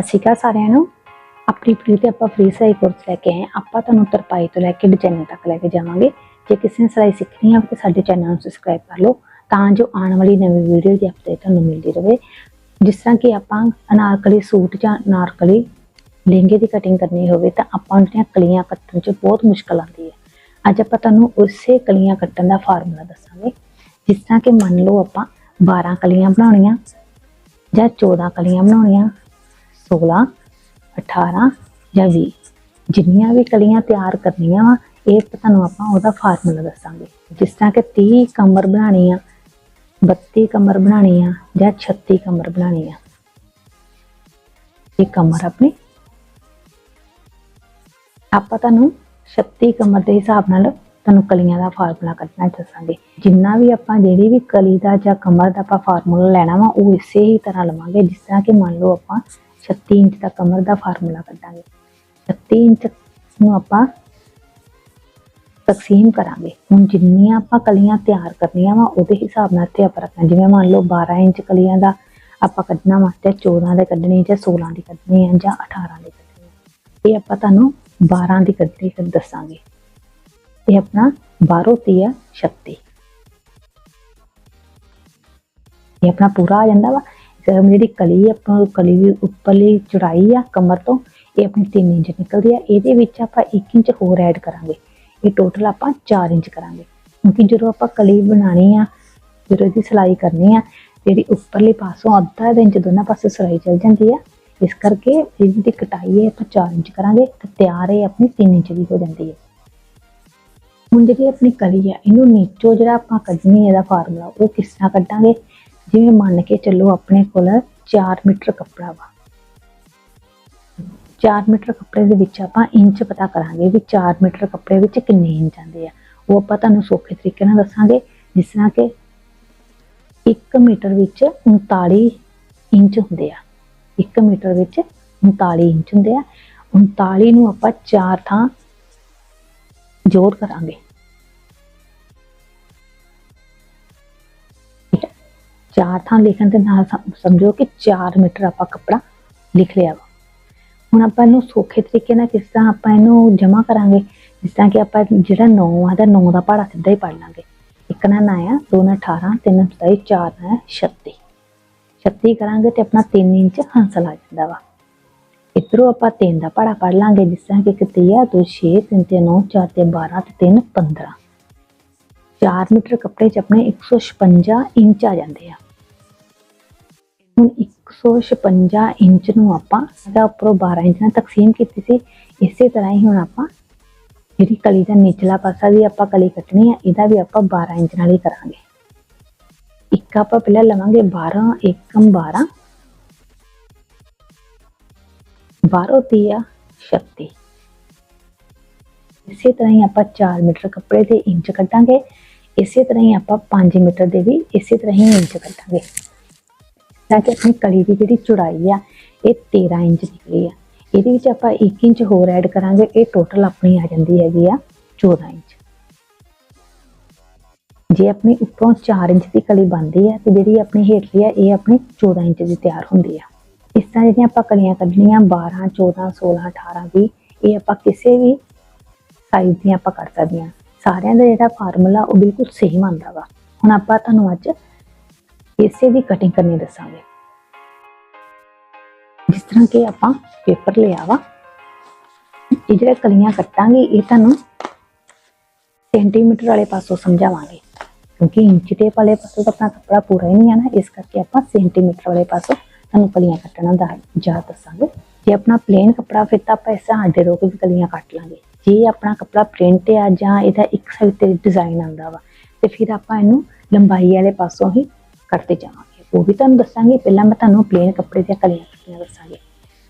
ਸਤਿ ਸ਼੍ਰੀ ਅਕਾਲ ਸਾਰਿਆਂ ਨੂੰ। ਆਪਣੀ ਫ੍ਰੀ ਤੇ ਆਪਾਂ ਫ੍ਰੀ ਸਿਲਾਈ ਕੋਰਸ ਲੈ ਕੇ ਆਏ ਹਾਂ। ਆਪਾਂ ਤੁਹਾਨੂੰ ਤਰਪਾਈ ਤੋਂ ਲੈ ਕੇ ਡਿਜ਼ਾਈਨਿੰਗ ਤੱਕ ਲੈ ਕੇ ਜਾਵਾਂਗੇ। ਜੇ ਕਿਸੇ ਨੇ ਸਿਲਾਈ ਸਿੱਖਣੀ ਹੈ ਤਾਂ ਸਾਡੇ ਚੈਨਲ ਨੂੰ ਸਬਸਕ੍ਰਾਈਬ ਕਰ ਲਓ, ਤਾਂ ਜੋ ਆਉਣ ਵਾਲੀ ਨਵੀਂ ਵੀਡੀਓ ਦੀ ਅਪਡੇਟ ਤੁਹਾਨੂੰ ਮਿਲਦੀ ਰਹੇ। ਜਿਸ ਤਰ੍ਹਾਂ ਕਿ ਆਪਾਂ ਅਨਾਰਕਲੀ ਸੂਟ ਜਾਂ ਅਨਾਰਕਲੀ ਲਹਿੰਗੇ ਦੀ ਕਟਿੰਗ ਕਰਨੀ ਹੋਵੇ, ਤਾਂ ਆਪਾਂ ਉਹਦੀਆਂ ਕਲੀਆਂ ਕੱਟਣ 'ਚ ਬਹੁਤ ਮੁਸ਼ਕਲ ਆਉਂਦੀ ਹੈ। ਅੱਜ ਆਪਾਂ ਤੁਹਾਨੂੰ ਉਸੇ ਕਲੀਆਂ ਕੱਟਣ ਦਾ ਫਾਰਮੂਲਾ ਦੱਸਾਂਗੇ। ਜਿਸ ਤਰ੍ਹਾਂ ਕਿ ਮੰਨ ਲਓ ਆਪਾਂ 12 ਕਲੀਆਂ ਬਣਾਉਣੀਆਂ ਜਾਂ 14 ਕਲੀਆਂ ਬਣਾਉਣੀਆਂ 16 18 ਜਾਂ 20 ਜਿੰਨੀਆਂ ਵੀ ਕਲੀਆਂ ਤਿਆਰ ਕਰਨੀਆਂ ਵਾ, ਇਹ ਤੁਹਾਨੂੰ ਆਪਾਂ ਉਹਦਾ ਫਾਰਮੂਲਾ ਦੱਸਾਂਗੇ। ਜਿਸ ਤਰ੍ਹਾਂ ਕਿ 30 ਕਮਰ ਬਣਾਉਣੀ ਆ 32 ਕਮਰ ਬਣਾਉਣੀ ਆ ਜਾਂ 36 ਕਮਰ ਬਣਾਉਣੀ ਆ। ਇਹ ਕਮਰ ਆਪਣੀ ਆਪਾਂ ਤੁਹਾਨੂੰ 36 ਕਮਰ ਦੇ ਹਿਸਾਬ ਨਾਲ ਤੁਹਾਨੂੰ ਕਲੀਆਂ ਦਾ ਫਾਰਮੂਲਾ ਕੱਢਣਾ ਦੱਸਾਂਗੇ। ਜਿੰਨਾ ਵੀ ਆਪਾਂ ਜਿਹੜੀ ਵੀ ਕਲੀ ਦਾ ਜਾਂ ਕਮਰ ਦਾ ਆਪਾਂ ਫਾਰਮੂਲਾ ਲੈਣਾ ਵਾ, ਉਹ ਇਸੇ ਹੀ ਤਰ੍ਹਾਂ ਲਵਾਂਗੇ। ਜਿਸ ਤਰ੍ਹਾਂ ਕਿ ਮੰਨ ਲਓ ਆਪਾਂ 36 ਇੰਚ ਦਾ ਕਮਰ ਦਾ ਫਾਰਮੂਲਾ ਕੱਢਾਂਗੇ। 36 ਇੰਚ ਨੂੰ ਆਪਾਂ ਤਕਸੀਮ ਕਰਾਂਗੇ। ਹੁਣ ਜਿੰਨੀਆਂ ਆਪਾਂ ਕਲੀਆਂ ਤਿਆਰ ਕਰਨੀਆਂ ਵਾ, ਉਹਦੇ ਹਿਸਾਬ ਨਾਲ ਤੇ ਆਪਾਂ ਰੱਖਣਾ। ਜਿਵੇਂ ਮੰਨ ਲਓ 12 ਇੰਚ ਕਲੀਆਂ ਦਾ ਆਪਾਂ ਕੱਢਣਾ ਵਾ ਤੇ 14 ਦੇ ਕੱਢਣੀ ਜਾਂ 16 ਦੀ ਕੱਢਣੀ ਹੈ ਜਾਂ 18 ਦੀ ਕੱਢਣੀ ਇਹ ਆਪਾਂ ਤੁਹਾਨੂੰ 12 ਦੀ ਕੱਢੀ ਫਿਰ ਦੱਸਾਂਗੇ। ਇਹ ਆਪਣਾ 12 ਤੀਆ 36 ਇਹ ਆਪਣਾ ਪੂਰਾ ਆ ਜਾਂਦਾ ਵਾ। ਜਿਹੜੀ ਕਲੀ ਹੈ, ਆਪਾਂ ਕਲੀ ਦੀ ਉੱਪਰਲੀ ਚੜਾਈ ਆ ਕਮਰ ਤੋਂ ਇਹ ਆਪਣੀ 3 ਇੰਚ ਨਿਕਲਦੀ ਆ। ਇਹਦੇ ਵਿੱਚ ਆਪਾਂ 1 ਇੰਚ ਹੋਰ ਐਡ ਕਰਾਂਗੇ। ਇਹ ਟੋਟਲ ਆਪਾਂ 4 ਇੰਚ ਕਰਾਂਗੇ। ਕਿਉਂਕਿ ਜਦੋਂ ਆਪਾਂ ਕਲੀ ਬਣਾਣੀ ਆ ਜਦੋਂ ਇਹਦੀ ਸਿਲਾਈ ਕਰਨੀ ਆ ਜਿਹੜੀ ਉੱਪਰਲੇ ਪਾਸੋਂ ਅੱਧਾ ਇੰਚ ਦੋਨਾਂ ਪਾਸੇ ਸਿਲਾਈ ਚੱਲ ਜਾਂਦੀ ਆ ਇਸ ਕਰਕੇ ਇਹਦੀ ਦੀ ਕਟਾਈ ਹੈ ਆਪਾਂ 4 ਇੰਚ ਕਰਾਂਗੇ ਤੇ ਤਿਆਰ ਇਹ ਆਪਣੀ 3 ਇੰਚ ਦੀ ਹੋ ਜਾਂਦੀ ਹੈ ਹੁਣ ਜਿਹੜੀ ਆਪਣੀ ਕਲੀ ਆ ਇਹਨੂੰ ਨੀਚੋਂ ਜਿਹੜਾ ਆਪਾਂ ਕੱਢਣੀ ਹੈ ਇਹਦਾ ਫਾਰਮੂਲਾ ਉਹ ਕਿਸ ਤਰ੍ਹਾਂ ਕੱਢਾਂਗੇ? ਜਿਵੇਂ ਮੰਨ ਕੇ ਚੱਲੋ ਆਪਣੇ ਕੋਲ 4 ਮੀਟਰ ਕੱਪੜਾ ਵਾ। 4 ਮੀਟਰ ਕੱਪੜੇ ਦੇ ਵਿੱਚ ਆਪਾਂ ਇੰਚ ਪਤਾ ਕਰਾਂਗੇ ਵੀ 4 ਮੀਟਰ ਕੱਪੜੇ ਵਿੱਚ ਕਿੰਨੇ ਇੰਚ ਆਉਂਦੇ ਆ। ਉਹ ਆਪਾਂ ਤੁਹਾਨੂੰ ਸੌਖੇ ਤਰੀਕੇ ਨਾਲ ਦੱਸਾਂਗੇ, ਜਿਸ ਤਰ੍ਹਾਂ ਕਿ 1 ਮੀਟਰ ਵਿੱਚ 39 ਇੰਚ ਹੁੰਦੇ ਆ। 1 ਮੀਟਰ ਵਿੱਚ 39 ਇੰਚ ਹੁੰਦੇ ਆ। 39 ਨੂੰ ਆਪਾਂ ਚਾਰ ਥਾਂ ਜੋੜ ਕਰਾਂਗੇ। ਚਾਰ ਥਾਂ ਲਿਖਣ ਦੇ ਨਾਲ ਸਮਝੋ ਕਿ 4 ਮੀਟਰ ਆਪਾਂ ਕੱਪੜਾ ਲਿਖ ਲਿਆ ਵਾ। ਹੁਣ ਆਪਾਂ ਇਹਨੂੰ ਸੌਖੇ ਤਰੀਕੇ ਨਾਲ ਕਿਸ ਤਰ੍ਹਾਂ ਆਪਾਂ ਇਹਨੂੰ ਜਮਾ ਕਰਾਂਗੇ, ਜਿਸ ਤਰ੍ਹਾਂ ਕਿ ਆਪਾਂ ਜਿਹੜਾ 9 ਆ ਦਾ 9 ਦਾ ਪਹਾੜਾ ਸਿੱਧਾ ਹੀ ਪੜ ਲਾਂਗੇ। ਇੱਕ ਨਾ 9 ਆ, ਦੋ ਨਾ 18 ਤਿੰਨ 27 ਚਾਰ ਨਾ 36 36 ਕਰਾਂਗੇ ਤੇ ਆਪਣਾ 3 ਇੰਚ ਹਾਸਲ ਆ ਜਾਂਦਾ ਵਾ। ਇਧਰੋਂ ਆਪਾਂ 3 ਦਾ ਪਹਾੜਾ ਪੜ ਲਾਂਗੇ, ਜਿਸ ਤਰ੍ਹਾਂ ਕਿ ਇੱਕ 3 ਆ 2 6 3 ਤੇ 9 4 ਤੇ 12 ਤੇ 3 15 4 ਮੀਟਰ ਕੱਪੜੇ 'ਚ ਆਪਣੇ 156 ਇੰਚ ਆ ਜਾਂਦੇ ਆ। ਹੁਣ 156 ਇੰਚ ਨੂੰ ਆਪਾਂ ਇਹਦਾ ਉੱਪਰੋਂ 12 ਇੰਚ ਨਾਲ ਤਕਸੀਮ ਕੀਤੀ ਸੀ। ਇਸੇ ਤਰ੍ਹਾਂ ਹੀ ਹੁਣ ਆਪਾਂ ਜਿਹੜੀ ਕਲੀ ਦਾ ਨਿਚਲਾ ਪਾਸਾ ਵੀ ਆਪਾਂ ਕਲੀ ਕੱਟਣੀ ਆ, ਇਹਦਾ ਵੀ ਆਪਾਂ 12 ਇੰਚ ਨਾਲ ਹੀ ਕਰਾਂਗੇ। ਇੱਕ ਆਪਾਂ ਪਹਿਲਾਂ ਲਵਾਂਗੇ 12 ਏਕਮ 12 12 ਤੀਆ 36 ਇਸੇ ਤਰ੍ਹਾਂ ਹੀ ਆਪਾਂ 4 ਮੀਟਰ ਕੱਪੜੇ ਦੇ ਇੰਚ ਕੱਢਾਂਗੇ। ਇਸੇ ਤਰ੍ਹਾਂ ਹੀ ਆਪਾਂ 5 ਮੀਟਰ ਦੇ ਵੀ ਇਸੇ ਤਰ੍ਹਾਂ ਹੀ ਇੰਚ ਕੱਢਾਂਗੇ। ਤਾਂ ਕਿ ਆਪਣੀ ਕਲੀ ਦੀ ਜਿਹੜੀ ਚੌੜਾਈ ਆ, ਇਹ 13 ਇੰਚ ਨਿਕਲੀ ਆ। ਇਹਦੇ ਵਿੱਚ ਆਪਾਂ 1 ਇੰਚ ਹੋਰ ਐਡ ਕਰਾਂਗੇ, ਇਹ ਟੋਟਲ ਆਪਣੀ ਆ ਜਾਂਦੀ ਹੈਗੀ ਆ 14 ਇੰਚ। ਜੇ ਆਪਣੀ ਉੱਪਰੋਂ 4 ਇੰਚ ਦੀ ਕਲੀ ਬਣਦੀ ਆ, ਤੇ ਜਿਹੜੀ ਆਪਣੀ ਹੇਠਲੀ ਆ, ਇਹ ਆਪਣੀ 14 ਇੰਚ ਦੀ ਤਿਆਰ ਹੁੰਦੀ ਆ। ਇਸ ਤਰ੍ਹਾਂ ਜਿਹੜੀਆਂ ਆਪਾਂ ਕਲੀਆਂ ਕੱਢਣੀਆਂ 12 14 16 18 20 ਇਹ ਆਪਾਂ ਕਿਸੇ ਵੀ ਸਾਈਜ਼ ਦੀਆਂ ਆਪਾਂ ਕਰ ਸਕਦੇ ਹਾਂ ਸਾਰਿਆਂ ਦਾ ਜਿਹੜਾ ਫਾਰਮੂਲਾ ਉਹ ਬਿਲਕੁਲ ਸੇਮ ਆਉਂਦਾ ਵਾ। ਹੁਣ ਆਪਾਂ ਤੁਹਾਨੂੰ ਅੱਜ ਇਸੇ ਦੀ ਕਟਿੰਗ ਕਰਨੀ ਦੱਸਾਂਗੇ। ਜਿਸ ਤਰ੍ਹਾਂ ਕਿ ਆਪਾਂ ਪੇਪਰ ਲਿਆ ਵਾ, ਇਹ ਜਿਹੜੇ ਕਲੀਆਂ ਕੱਟਾਂਗੇ, ਇਹ ਤੁਹਾਨੂੰ ਸੈਂਟੀਮੀਟਰ ਵਾਲੇ ਪਾਸੋਂ ਸਮਝਾਵਾਂਗੇ। ਕਿਉਂਕਿ ਇੰਚ ਟੇਪ ਵਾਲੇ ਪਾਸੋਂ ਤਾਂ ਆਪਣਾ ਕੱਪੜਾ ਪੂਰਾ ਹੀ ਨਹੀਂ ਆਣਾ ਇਸ ਕਰਕੇ ਆਪਾਂ ਸੈਂਟੀਮੀਟਰ ਵਾਲੇ ਪਾਸੋਂ ਤੁਹਾਨੂੰ ਕਲੀਆਂ ਕੱਟਣਾ ਦਾ ਜਾ ਦੱਸਾਂਗੇ। ਜੇ ਆਪਣਾ ਪਲੇਨ ਕੱਪੜਾ ਫਿਰ ਤਾਂ ਆਪਾਂ ਇਸ ਤਰ੍ਹਾਂ ਅੱਡੇ ਰੋ ਕੇ ਵੀ ਕਲੀਆਂ ਕੱਟ ਲਾਂਗੇ। ਜੇ ਆਪਣਾ ਕੱਪੜਾ ਪ੍ਰਿੰਟ ਆ ਜਾਂ ਇਹਦਾ ਇੱਕ ਸਾਈਡ ਤੇ ਡਿਜ਼ਾਈਨ ਆਉਂਦਾ ਵਾ, ਤੇ ਫਿਰ ਆਪਾਂ ਇਹਨੂੰ ਲੰਬਾਈ ਵਾਲੇ ਪਾਸੋਂ ਹੀ ਕਰਦੇ ਜਾਵਾਂਗੇ। ਉਹ ਵੀ ਤੁਹਾਨੂੰ ਦੱਸਾਂਗੇ। ਪਹਿਲਾਂ ਮੈਂ ਤੁਹਾਨੂੰ ਪਲੇਨ ਕੱਪੜੇ ਦੀਆਂ ਕਲੀਆਂ ਕੱਟੀਆਂ ਦੱਸਾਂਗੇ।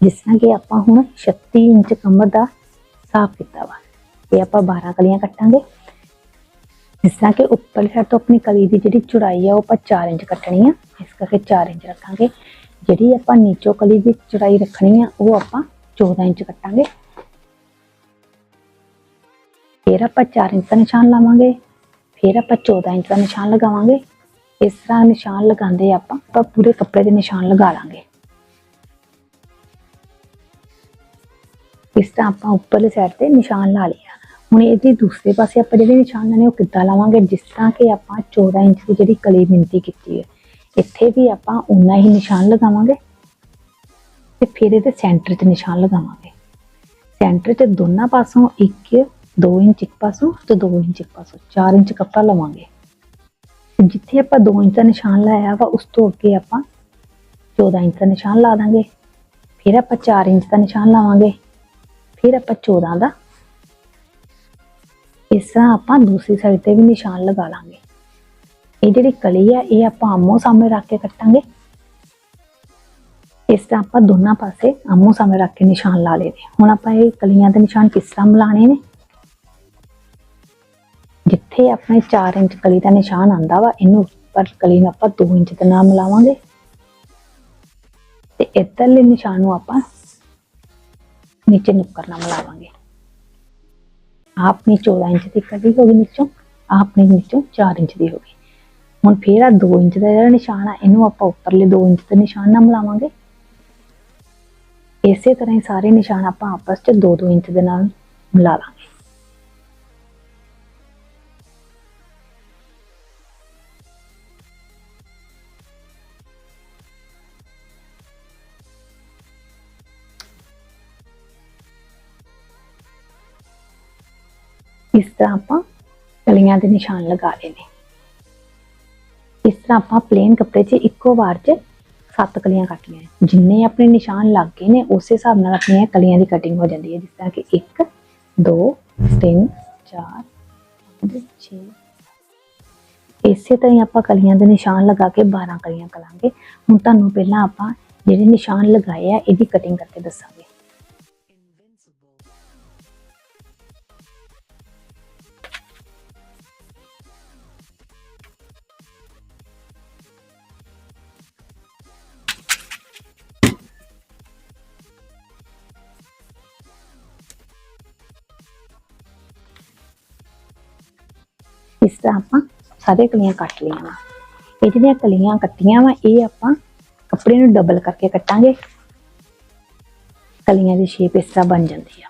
ਜਿਸ ਤਰ੍ਹਾਂ ਕਿ ਆਪਾਂ ਹੁਣ 36 ਇੰਚ ਕਮਰ ਦਾ ਸਾਫ਼ ਕੀਤਾ ਵਾ। ਇਹ ਆਪਾਂ 12 ਕਲੀਆਂ ਕੱਟਾਂਗੇ। ਜਿਸ ਤਰ੍ਹਾਂ ਕਿ ਉੱਪਰ ਸਾਈਡ ਤੋਂ ਆਪਣੀ ਕਲੀ ਦੀ ਜਿਹੜੀ ਚੌੜਾਈ ਆ, ਉਹ ਆਪਾਂ 4 ਇੰਚ ਕੱਟਣੀ ਆ। ਇਸ ਕਰਕੇ 4 ਇੰਚ ਰੱਖਾਂਗੇ। ਜਿਹੜੀ ਆਪਾਂ ਨੀਚੋਂ ਕਲੀ ਦੀ ਚੌੜਾਈ ਰੱਖਣੀ ਆ, ਉਹ ਆਪਾਂ 14 ਇੰਚ ਕੱਟਾਂਗੇ। ਫਿਰ ਆਪਾਂ 4 ਇੰਚ ਦਾ ਨਿਸ਼ਾਨ ਲਾਵਾਂਗੇ। ਫਿਰ ਆਪਾਂ 14 ਇੰਚ ਦਾ ਨਿਸ਼ਾਨ ਲਗਾਵਾਂਗੇ। ਇਸ ਤਰ੍ਹਾਂ ਨਿਸ਼ਾਨ ਲਗਾਉਂਦੇ ਆਪਾਂ ਆਪਾਂ ਪੂਰੇ ਕੱਪੜੇ ਦੇ ਨਿਸ਼ਾਨ ਲਗਾ ਲਾਂਗੇ। ਇਸ ਤਰ੍ਹਾਂ ਆਪਾਂ ਉੱਪਰਲੇ ਸਾਈਡ ਤੇ ਨਿਸ਼ਾਨ ਲਾ ਲਿਆ। ਹੁਣ ਇਹਦੇ ਦੂਸਰੇ ਪਾਸੇ ਆਪਾਂ ਜਿਹੜੇ ਨਿਸ਼ਾਨ ਲਾਣੇ, ਉਹ ਕਿੱਦਾਂ ਲਾਵਾਂਗੇ? ਜਿਸ ਤਰ੍ਹਾਂ ਕਿ ਆਪਾਂ 14 ਇੰਚ ਦੀ ਜਿਹੜੀ ਕਲੀ ਮਿੰਤੀ ਕੀਤੀ ਹੈ ਇੱਥੇ ਵੀ ਆਪਾਂ ਉਨਾ ਹੀ ਨਿਸ਼ਾਨ ਲਗਾਵਾਂਗੇ ਤੇ ਫਿਰ ਇਹਦੇ ਸੈਂਟਰ 'ਚ ਨਿਸ਼ਾਨ ਲਗਾਵਾਂਗੇ। ਸੈਂਟਰ 'ਚ ਦੋਨਾਂ ਪਾਸੋਂ 1 2 ਇੰਚ ਇੱਕ ਪਾਸੋਂ ਤੇ 2 ਇੰਚ ਇੱਕ ਪਾਸੋਂ 4 ਇੰਚ ਕੱਪੜਾ ਲਵਾਂਗੇ। ਜਿੱਥੇ ਆਪਾਂ 2 ਇੰਚ ਦਾ ਨਿਸ਼ਾਨ ਲਾਇਆ ਵਾ, ਉਸ ਤੋਂ ਅੱਗੇ ਆਪਾਂ 14 ਇੰਚ ਦਾ ਨਿਸ਼ਾਨ ਲਾ ਦਾਂਗੇ। ਫਿਰ ਆਪਾਂ 4 ਇੰਚ ਦਾ ਨਿਸ਼ਾਨ ਲਾਵਾਂਗੇ। ਫਿਰ ਆਪਾਂ 14 ਦਾ। ਇਸ ਤਰ੍ਹਾਂ ਆਪਾਂ ਦੂਸਰੀ ਸਾਈਡ ਤੇ ਵੀ ਨਿਸ਼ਾਨ ਲਗਾ ਲਾਂਗੇ। ਇਹ ਜਿਹੜੀ ਕਲੀ ਆ, ਇਹ ਆਪਾਂ ਆਮੋ ਸਾਹਮਣੇ ਰੱਖ ਕੇ ਕੱਟਾਂਗੇ। ਇਸ ਤਰ੍ਹਾਂ ਆਪਾਂ ਦੋਨਾਂ ਪਾਸੇ ਆਮੋ ਸਾਹਮਣੇ ਰੱਖ ਕੇ ਨਿਸ਼ਾਨ ਲਾ ਲਏ ਨੇ। ਹੁਣ ਆਪਾਂ ਇਹ ਕਲੀਆਂ ਦੇ ਨਿਸ਼ਾਨ ਕਿਸ ਤਰ੍ਹਾਂ ਮਿਲਾਣੇ ਨੇ? ਜਿੱਥੇ ਆਪਣੇ 4 ਇੰਚ ਕਲੀ ਦਾ ਨਿਸ਼ਾਨ ਆਂਦਾ ਵਾ, ਇਹਨੂੰ ਉੱਪਰ ਕਲੀ ਨੂੰ ਆਪਾਂ 2 ਇੰਚ ਦੇ ਨਾਲ ਮਿਲਾਵਾਂਗੇ। ਤੇ ਇੱਧਰਲੇ ਨਿਸ਼ਾਨ ਨੂੰ ਆਪਾਂ ਨੀਚੇ ਨੁੱਕਰ ਨਾਲ ਮਿਲਾਵਾਂਗੇ। ਆਪਣੀ 14 ਇੰਚ ਦੀ ਕਲੀ ਹੋ ਗਈ ਨੀਚੋਂ ਆਪਣੀ ਨੀਚੋਂ 4 ਇੰਚ ਦੀ ਹੋ ਗਈ। ਹੁਣ ਫੇਰ ਆ 2 ਇੰਚ ਦਾ ਜਿਹੜਾ ਨਿਸ਼ਾਨ ਆ, ਇਹਨੂੰ ਆਪਾਂ ਉੱਪਰਲੇ 2 ਇੰਚ ਦੇ ਨਿਸ਼ਾਨ ਨਾਲ ਮਿਲਾਵਾਂਗੇ। ਇਸੇ ਤਰ੍ਹਾਂ ਹੀ ਸਾਰੇ ਨਿਸ਼ਾਨ ਆਪਾਂ ਆਪਸ 'ਚ 2-2 ਇੰਚ ਦੇ ਨਾਲ ਮਿਲਾ ਲਾਂਗੇ ਇਸ ਤਰ੍ਹਾਂ ਆਪਾਂ ਕਲੀਆਂ ਦੇ ਨਿਸ਼ਾਨ ਲਗਾ ਲਏ ਨੇ ਇਸ ਤਰ੍ਹਾਂ ਆਪਾਂ ਪਲੇਨ ਕੱਪੜੇ 'ਚ ਇੱਕੋ ਵਾਰ 'ਚ ਸੱਤ ਕਲੀਆਂ ਕੱਟੀਆਂ ਹੈ। ਜਿੰਨੇ ਆਪਣੇ ਨਿਸ਼ਾਨ ਲੱਗ ਗਏ ਨੇ, ਉਸੇ ਹਿਸਾਬ ਨਾਲ ਆਪਣੀਆਂ ਕਲੀਆਂ ਦੀ ਕਟਿੰਗ ਹੋ ਜਾਂਦੀ ਹੈ। ਜਿਸ ਤਰ੍ਹਾਂ ਕਿ 1 2 3 4 5 6 ਇਸੇ ਤਰ੍ਹਾਂ ਹੀ ਆਪਾਂ ਕਲੀਆਂ ਦੇ ਨਿਸ਼ਾਨ ਲਗਾ ਕੇ 12 ਕਲੀਆਂ ਕਰਾਂਗੇ। ਹੁਣ ਤੁਹਾਨੂੰ ਪਹਿਲਾਂ ਆਪਾਂ ਜਿਹੜੇ ਨਿਸ਼ਾਨ ਲਗਾਏ ਆ, ਇਹਦੀ ਕਟਿੰਗ ਕਰਕੇ ਦੱਸਾਂਗੇ। ਇਸ ਤਰ੍ਹਾਂ ਆਪਾਂ, ਸਾਰੇ ਕਲੀਆਂ ਕੱਟ ਲਈਆਂ। ਵਾ ਇਹ ਜਿਹੜੀਆਂ ਕਲੀਆਂ ਕੱਟੀਆਂ ਵਾ, ਇਹ ਆਪਾਂ ਕੱਪੜੇ ਨੂੰ ਡਬਲ ਕਰਕੇ ਕੱਟਾਂਗੇ। ਕਲੀਆਂ ਦੀ ਸ਼ੇਪ ਇਸ ਤਰ੍ਹਾਂ ਬਣ ਜਾਂਦੀ ਆ।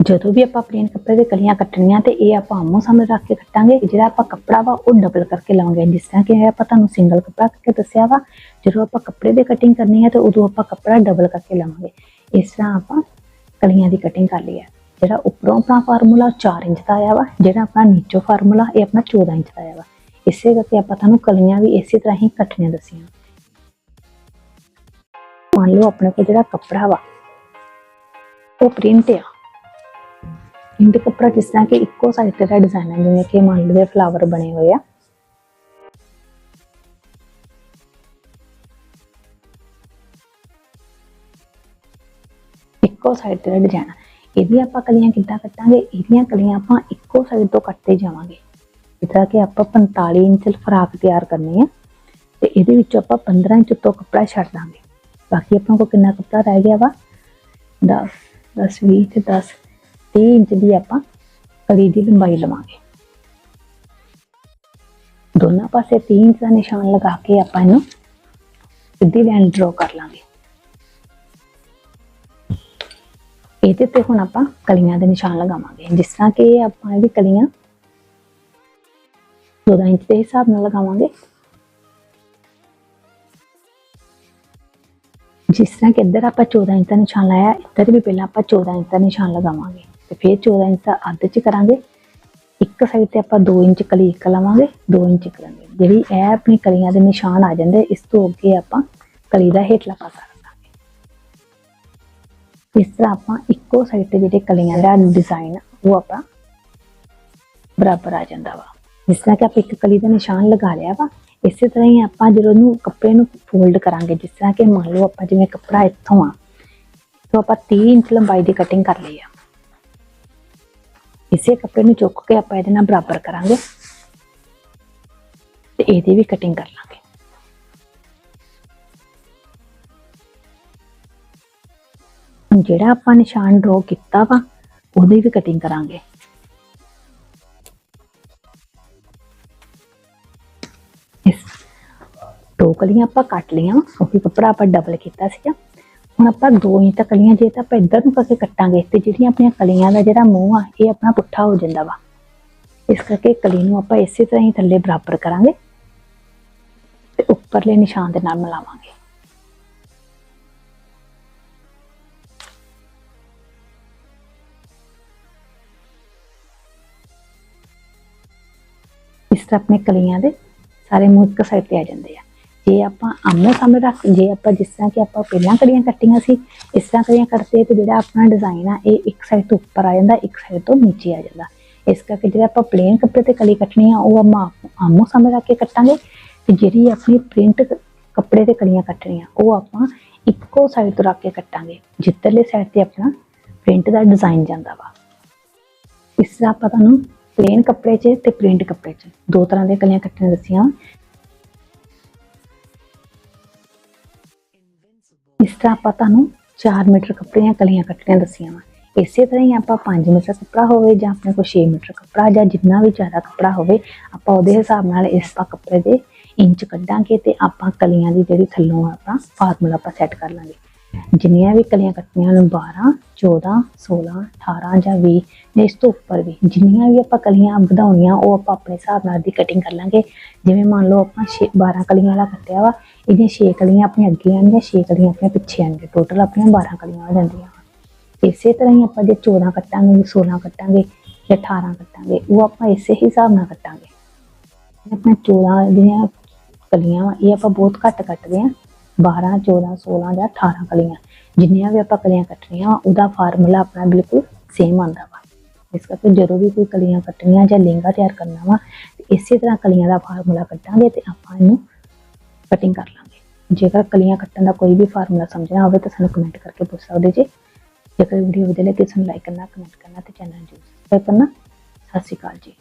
ਜਦੋਂ ਵੀ ਆਪਾਂ ਪਲੇਨ ਕੱਪੜੇ ਦੇ ਕਲੀਆਂ ਕੱਟਣੀਆਂ ਤੇ ਇਹ ਆਪਾਂ ਆਮੋ ਸਾਹਮਣੇ ਰੱਖ ਕੇ ਕੱਟਾਂਗੇ। ਜਿਹੜਾ ਆਪਾਂ ਕੱਪੜਾ ਵਾ, ਉਹ ਡਬਲ ਕਰਕੇ ਲਾਵਾਂਗੇ ਜਿਸ ਤਰ੍ਹਾਂ ਕਿ ਇਹ ਆਪਾਂ ਤੁਹਾਨੂੰ ਸਿੰਗਲ ਕੱਪੜਾ ਕਰਕੇ ਦੱਸਿਆ ਵਾ, ਜਦੋਂ ਆਪਾਂ ਕੱਪੜੇ ਦੇ ਕਟਿੰਗ ਕਰਨੀ ਹੈ ਤੇ ਉਦੋਂ ਆਪਾਂ ਕੱਪੜਾ ਡਬਲ ਕਰਕੇ ਲਾਵਾਂਗੇ। ਇਸ ਤਰ੍ਹਾਂ ਆਪਾਂ ਕਲੀਆਂ ਦੀ ਕਟਿੰਗ ਕਰ ਲਈ ਹੈ ਜਿਹੜਾ ਉੱਪਰੋਂ ਆਪਣਾ ਫਾਰਮੂਲਾ 4 ਇੰਚ ਦਾ ਆਇਆ ਵਾ, ਜਿਹੜਾ ਆਪਣਾ ਨੀਚੋਂ ਫਾਰਮੂਲਾ ਇਹ ਆਪਣਾ 14 ਇੰਚ ਦਾ ਆਇਆ ਵਾ। ਇਸੇ ਕਰਕੇ ਆਪਾਂ ਤੁਹਾਨੂੰ ਕਲੀਆਂ ਵੀ ਇਸੇ ਤਰ੍ਹਾਂ ਹੀ ਕੱਟਣੀਆਂ ਦੱਸੀਆਂ। ਮੰਨ ਲਓ ਆਪਣੇ ਕੋਲ ਜਿਹੜਾ ਕੱਪੜਾ ਵਾ, ਉਹ ਪ੍ਰਿੰਟ ਆ। ਪ੍ਰਿੰਟ ਕੱਪੜਾ ਕਿਸ ਤਰ੍ਹਾਂ ਕਿ ਇੱਕੋ ਸਾਈਡ ਤੇ ਦਾ ਡਿਜ਼ਾਈਨ ਹੈ ਜਿਵੇਂ ਕਿ ਮੰਨ ਲਓ ਇਹ ਫਲਾਵਰ ਬਣੇ ਹੋਏ ਆ। ਇੱਕੋ ਸਾਈਡ ਤੇ ਦਾ ਡਿਜ਼ਾਈਨ ਇਹਦੀ ਆਪਾਂ ਕਲੀਆਂ ਕਿੱਦਾਂ ਕੱਟਾਂਗੇ? ਇਹਦੀਆਂ ਕਲੀਆਂ ਆਪਾਂ ਇੱਕੋ ਸਾਈਡ ਤੋਂ ਕੱਟਦੇ ਜਾਵਾਂਗੇ। ਜਿਸ ਤਰ੍ਹਾਂ ਕਿ ਆਪਾਂ 45 ਇੰਚ ਫਰਾਕ ਤਿਆਰ ਕਰਨੀ ਆ ਤੇ ਇਹਦੇ ਵਿੱਚ ਆਪਾਂ 15 ਇੰਚ ਤੋਂ ਕੱਪੜਾ ਛੱਡ ਦਾਂਗੇ। ਬਾਕੀ ਆਪਾਂ ਕੋਲ ਕਿੰਨਾ ਕੱਪੜਾ ਰਹਿ ਗਿਆ ਵਾ? 10 10 20 ਤੇ 10 30 ਇੰਚ ਦੀ ਆਪਾਂ ਕਲੀ ਦੀ ਲੰਬਾਈ ਲਵਾਂਗੇ। ਦੋਨਾਂ ਪਾਸੇ 3 ਇੰਚ ਦਾ ਨਿਸ਼ਾਨ ਲਗਾ ਕੇ ਆਪਾਂ ਇਹਨੂੰ ਸਿੱਧੀ ਲਾਈਨ ਡਰਾ ਕਰ ਲਾਂਗੇ। ਇਹਦੇ ਤੇ ਹੁਣ ਆਪਾਂ ਕਲੀਆਂ ਦੇ ਨਿਸ਼ਾਨ ਲਗਾਵਾਂਗੇ। ਜਿਸ ਤਰ੍ਹਾਂ ਕਿ ਆਪਾਂ ਇਹਦੀ ਕਲੀਆਂ 14 ਇੰਚ ਦੇ ਹਿਸਾਬ ਨਾਲ ਲਗਾਵਾਂਗੇ। ਜਿਸ ਤਰ੍ਹਾਂ ਕਿ ਇੱਧਰ ਆਪਾਂ 14 ਇੰਚ ਦਾ ਨਿਸ਼ਾਨ ਲਾਇਆ, ਇੱਧਰ ਵੀ ਪਹਿਲਾਂ ਆਪਾਂ 14 ਇੰਚ ਦਾ ਨਿਸ਼ਾਨ ਲਗਾਵਾਂਗੇ ਤੇ ਫਿਰ 14 ਇੰਚ ਦਾ ਅੱਧ ਚ ਕਰਾਂਗੇ। ਇੱਕ ਸਾਈਡ ਤੇ ਆਪਾਂ 2 ਇੰਚ ਕਲੀ ਇੱਕ ਲਵਾਂਗੇ 2 ਇੰਚ ਕਰਾਂਗੇ। ਜਿਹੜੀ ਇਹ ਆਪਣੀ ਕਲੀਆਂ ਦੇ ਨਿਸ਼ਾਨ ਆ ਜਾਂਦੇ, ਇਸ ਤੋਂ ਅੱਗੇ ਆਪਾਂ ਕਲੀ ਦਾ ਹੇਠਲਾ ਪਾਸਾ ਰੱਖਾਂਗੇ ਇਸ ਤਰ੍ਹਾਂ ਆਪਾਂ ਇੱਕੋ ਸਾਈਡ ਤੇ ਜਿਹੜੇ ਕਲੀਆਂ ਦਾ ਡਿਜ਼ਾਈਨ ਉਹ ਆਪਾਂ ਬਰਾਬਰ ਆ ਜਾਂਦਾ ਵਾ। ਜਿਸ ਤਰ੍ਹਾਂ ਕਿ ਆਪਾਂ ਇੱਕ ਕਲੀ ਦਾ ਨਿਸ਼ਾਨ ਲਗਾ ਲਿਆ ਵਾ, ਇਸੇ ਤਰ੍ਹਾਂ ਹੀ ਆਪਾਂ ਜਦੋਂ ਉਹਨੂੰ ਕੱਪੜੇ ਨੂੰ ਫੋਲਡ ਕਰਾਂਗੇ, ਜਿਸ ਤਰ੍ਹਾਂ ਕਿ ਮੰਨ ਲਓ ਆਪਾਂ ਜਿਵੇਂ ਕੱਪੜਾ ਇੱਥੋਂ ਆ, ਤਾਂ ਆਪਾਂ 30 ਇੰਚ ਲੰਬਾਈ ਦੀ ਕਟਿੰਗ ਕਰ ਲਈ ਆ। ਇਸੇ ਕੱਪੜੇ ਨੂੰ ਚੁੱਕ ਕੇ ਆਪਾਂ ਇਹਦੇ ਨਾਲ ਬਰਾਬਰ ਕਰਾਂਗੇ ਤੇ ਇਹਦੀ ਵੀ ਕਟਿੰਗ ਕਰ ਲਾਂਗੇ। ਹੁਣ ਜਿਹੜਾ ਆਪਾਂ ਨਿਸ਼ਾਨ ਡਰਾ ਕੀਤਾ ਵਾ, ਉਹਦੀ ਵੀ ਕਟਿੰਗ ਕਰਾਂਗੇ। ਇਸ ਦੋ ਕਲੀਆਂ ਆਪਾਂ ਕੱਟ ਲਈਆਂ ਕਿਉਂਕਿ ਕੱਪੜਾ ਆਪਾਂ ਡਬਲ ਕੀਤਾ ਸੀਗਾ। ਹੁਣ ਆਪਾਂ 2 ਇੰਚ ਤੱਕ ਕਲੀਆਂ ਜੇ ਤਾਂ ਆਪਾਂ ਇੱਧਰ ਨੂੰ ਕਰਕੇ ਕੱਟਾਂਗੇ, ਤੇ ਜਿਹੜੀਆਂ ਆਪਣੀਆਂ ਕਲੀਆਂ ਦਾ ਜਿਹੜਾ ਮੂੰਹ ਆ, ਇਹ ਆਪਣਾ ਪੁੱਠਾ ਹੋ ਜਾਂਦਾ ਵਾ। ਇਸ ਕਰਕੇ ਕਲੀ ਨੂੰ ਆਪਾਂ ਇਸੇ ਤਰ੍ਹਾਂ ਹੀ ਥੱਲੇ ਬਰਾਬਰ ਕਰਾਂਗੇ ਤੇ ਉੱਪਰਲੇ ਨਿਸ਼ਾਨ ਦੇ ਨਾਲ ਮਿਲਾਵਾਂਗੇ। ਇਸ ਤਰ੍ਹਾਂ ਆਪਣੇ ਕਲੀਆਂ ਦੇ ਸਾਰੇ ਮੂੰਹ ਇੱਕ ਸਾਈਡ ਤੇ ਆ ਜਾਂਦੇ ਆ। ਜੇ ਆਪਾਂ ਆਮਣੇ ਸਾਹਮਣੇ ਰੱਖ, ਜੇ ਆਪਾਂ ਜਿਸ ਤਰ੍ਹਾਂ ਕਿ ਆਪਾਂ ਪਹਿਲਾਂ ਕਲੀਆਂ ਕੱਟੀਆਂ ਸੀ, ਇਸ ਤਰ੍ਹਾਂ ਕਲੀਆਂ ਕੱਟਦੇ ਤੇ ਜਿਹੜਾ ਆਪਣਾ ਡਿਜ਼ਾਈਨ ਆ, ਇਹ ਇੱਕ ਸਾਈਡ ਤੋਂ ਉੱਪਰ ਆ ਜਾਂਦਾ, ਇੱਕ ਸਾਈਡ ਤੋਂ ਨੀਚੇ ਆ ਜਾਂਦਾ। ਇਸ ਕਰਕੇ ਜਿਹੜਾ ਆਪਾਂ ਪਲੇਨ ਕੱਪੜੇ ਤੇ ਕਲੀ ਕੱਟਣੀ ਆ, ਉਹ ਆਪਾਂ ਆਮੋ ਸਾਹਮਣੇ ਰੱਖ ਕੇ ਕੱਟਾਂਗੇ ਤੇ ਜਿਹੜੀ ਆਪਣੀ ਪ੍ਰਿੰਟ ਕੱਪੜੇ ਤੇ ਕਲੀਆਂ ਕੱਟਣੀਆਂ, ਉਹ ਆਪਾਂ ਇੱਕੋ ਸਾਈਡ ਤੋਂ ਰੱਖ ਕੇ ਕੱਟਾਂਗੇ, ਜਿੱਧਰਲੇ ਸਾਈਡ ਤੇ ਆਪਣਾ ਪ੍ਰਿੰਟ ਦਾ ਡਿਜ਼ਾਈਨ ਜਾਂਦਾ ਵਾ। ਇਸ ਤਰ੍ਹਾਂ ਆਪਾਂ ਤੁਹਾਨੂੰ ਪਲੇਨ ਕੱਪੜੇ 'ਚ ਤੇ ਪ੍ਰਿੰਟ ਕੱਪੜੇ 'ਚ। ਦੋ ਤਰ੍ਹਾਂ ਦੀਆਂ ਕਲੀਆਂ ਕੱਟਣੀਆਂ ਦੱਸੀਆਂ। ਇਸ ਤਰ੍ਹਾਂ ਆਪਾਂ ਤੁਹਾਨੂੰ 4 ਮੀਟਰ ਕੱਪੜੇ ਦੀਆਂ ਕਲੀਆਂ ਕੱਟਣੀਆਂ ਦੱਸੀਆਂ ਵਾ। ਇਸੇ ਤਰ੍ਹਾਂ ਹੀ ਆਪਾਂ 5 ਮੀਟਰ ਕੱਪੜਾ ਹੋਵੇ ਜਾਂ ਆਪਣੇ ਕੋਲ 6 ਮੀਟਰ ਕੱਪੜਾ ਜਾਂ ਜਿੰਨਾ ਵੀ ਜ਼ਿਆਦਾ ਕੱਪੜਾ ਹੋਵੇ, ਆਪਾਂ ਉਹਦੇ ਹਿਸਾਬ ਨਾਲ ਇਸ ਪਾ ਕੱਪੜੇ ਦੇ ਇੰਚ ਕੱਢਾਂਗੇ ਤੇ ਆਪਾਂ ਕਲੀਆਂ ਦੀ ਜਿਹੜੀ ਥੱਲੋਂ ਆਪਾਂ ਫਾਰਮੂਲਾ ਆਪਾਂ ਸੈੱਟ ਕਰ ਲਾਂਗੇ। ਜਿੰਨੀਆਂ ਵੀ ਕਲੀਆਂ ਕੱਟਣੀਆਂ ਨੂੰ 12 14 16 18 ਜਾਂ 20 ਜਾਂ ਇਸ ਤੋਂ ਉੱਪਰ ਵੀ ਜਿੰਨੀਆਂ ਵੀ ਆਪਾਂ ਕਲੀਆਂ ਵਧਾਉਣੀਆਂ, ਉਹ ਆਪਾਂ ਆਪਣੇ ਹਿਸਾਬ ਨਾਲ ਦੀ ਕਟਿੰਗ ਕਰ ਲਾਂਗੇ। ਜਿਵੇਂ ਮੰਨ ਲਓ ਆਪਾਂ 6 12 ਕਲੀਆਂ ਵਾਲਾ ਕੱਟਿਆ ਵਾ, ਇਹਦੀਆਂ 6 ਕਲੀਆਂ ਆਪਣੇ ਅੱਗੇ ਆਣਗੀਆਂ 6 ਕਲੀਆਂ ਆਪਣੇ ਪਿੱਛੇ ਆਣਗੀਆਂ ਟੋਟਲ ਆਪਣੀਆਂ 12 ਕਲੀਆਂ ਹੋ ਜਾਂਦੀਆਂ ਇਸੇ ਤਰ੍ਹਾਂ ਹੀ ਆਪਾਂ ਜੇ 14 ਕੱਟਾਂਗੇ 16 ਕੱਟਾਂਗੇ ਜਾਂ 18 ਕੱਟਾਂਗੇ, ਉਹ ਆਪਾਂ ਇਸੇ ਹਿਸਾਬ ਨਾਲ ਕੱਟਾਂਗੇ। ਆਪਣੇ 14 ਜਿਹੜੀਆਂ ਕਲੀਆਂ ਵਾ, ਇਹ ਆਪਾਂ ਬਹੁਤ ਘੱਟ ਕੱਟਦੇ ਆ। 12 14 16 ਜਾਂ 18 ਕਲੀਆਂ ਜਿੰਨੀਆਂ ਵੀ ਆਪਾਂ ਕਲੀਆਂ ਕੱਟਣੀਆਂ ਵਾ, ਉਹਦਾ ਫਾਰਮੂਲਾ ਆਪਣਾ ਬਿਲਕੁਲ ਸੇਮ ਆਉਂਦਾ ਵਾ। ਇਸ ਕਰਕੇ ਜਦੋਂ ਵੀ ਕੋਈ ਕਲੀਆਂ ਕੱਟਣੀਆਂ ਜਾਂ ਲਹਿੰਗਾ ਤਿਆਰ ਕਰਨਾ ਵਾ ਇਸੇ ਤਰ੍ਹਾਂ ਕਲੀਆਂ ਦਾ ਫਾਰਮੂਲਾ ਕੱਟਾਂਗੇ ਤੇ ਆਪਾਂ ਇਹਨੂੰ ਕਟਿੰਗ ਕਰ ਲਾਂਗੇ। ਜੇਕਰ ਕਲੀਆਂ ਕੱਟਣ ਦਾ ਕੋਈ ਵੀ ਫਾਰਮੂਲਾ ਸਮਝਣਾ ਹੋਵੇ ਤਾਂ ਸਾਨੂੰ ਕਮੈਂਟ ਕਰਕੇ ਪੁੱਛ ਸਕਦੇ ਜੀ। ਜੇਕਰ ਵੀਡੀਓ ਵਧੀਆ ਲੱਗੇ ਸਾਨੂੰ ਲਾਈਕ ਕਰਨਾ ਕਮੈਂਟ ਕਰਨਾ ਤੇ ਚੈਨਲ ਨੂੰ ਸਬਸਕ੍ਰਾਈਬ ਕਰਨਾ। ਸਤਿ ਸ਼੍ਰੀ ਅਕਾਲ ਜੀ।